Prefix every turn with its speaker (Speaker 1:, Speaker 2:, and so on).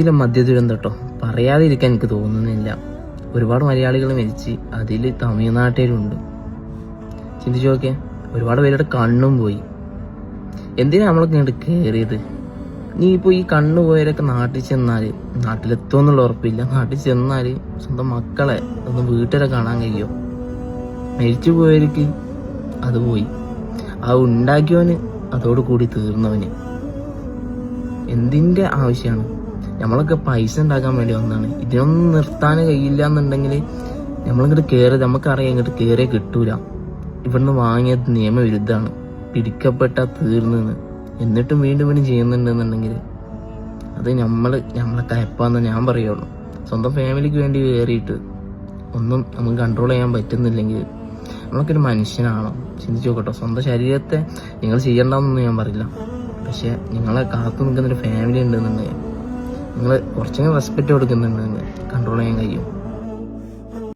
Speaker 1: കേരളത്തിലെ മദ്യദുരന്തം കേട്ടോ. പറയാതിരിക്കാൻ എനിക്ക് തോന്നുന്നില്ല. ഒരുപാട് മലയാളികൾ മരിച്ച് അതിൽ തമിഴ്നാട്ടിലുണ്ട്. ചിന്തിച്ചു നോക്കിയാൽ ഒരുപാട് പേരുടെ കണ്ണും പോയി. എന്തിനാ നമ്മളൊക്കെ ഇങ്ങോട്ട് കയറിയത് നീ ഇപ്പോൾ ഈ കണ്ണു പോയവരൊക്കെ നാട്ടിൽ ചെന്നാൽ നാട്ടിലെത്തുമെന്നുള്ള ഉറപ്പില്ല. നാട്ടിൽ ചെന്നാൽ സ്വന്തം മക്കളെ ഒന്ന് വീട്ടിലെ കാണാൻ കഴിയോ? മരിച്ചു പോയവർക്ക് അത് പോയി. ആ ഉണ്ടാക്കിയവന് അതോടുകൂടി തീർന്നവന്. എന്തിന്റെ ആവശ്യമാണ്? നമ്മളൊക്കെ പൈസ ഉണ്ടാക്കാൻ വേണ്ടി വന്നതാണ് ഇതിനൊന്നും നിർത്താൻ കഴിയില്ല എന്നുണ്ടെങ്കിൽ നമ്മളിങ്ങോട്ട് കയറി നമുക്കറിയാം ഇങ്ങോട്ട് കയറിയേ കിട്ടൂല. ഇവിടുന്ന് വാങ്ങിയത് നിയമവിരുദ്ധമാണ്. പിടിക്കപ്പെട്ട തീർന്നെന്ന്. എന്നിട്ടും വീണ്ടും വീണ്ടും ചെയ്യുന്നുണ്ടെന്നുണ്ടെങ്കിൽ അത് നമ്മൾ നമ്മളെ കയപ്പാന്ന് ഞാൻ പറയുള്ളൂ. സ്വന്തം ഫാമിലിക്ക് വേണ്ടി കയറിയിട്ട് ഒന്നും നമുക്ക് കൺട്രോൾ ചെയ്യാൻ പറ്റുന്നില്ലെങ്കിൽ നമ്മളൊക്കെ ഒരു മനുഷ്യനാണോ ചിന്തിച്ചു നോക്കട്ടോ. സ്വന്തം ശരീരത്തെ നിങ്ങൾ ചെയ്യണ്ടെന്നൊന്നും ഞാൻ പറയില്ല. പക്ഷെ നിങ്ങളെ കാത്തു നിൽക്കുന്ന ഒരു ഫാമിലി ഉണ്ടെന്നുണ്ടെങ്കിൽ നിങ്ങൾ കുറച്ചെങ്കിലും റെസ്പെക്റ്റ് കൊടുക്കുന്നുണ്ടെങ്കിൽ കൺട്രോൾ ചെയ്യാൻ കഴിയും.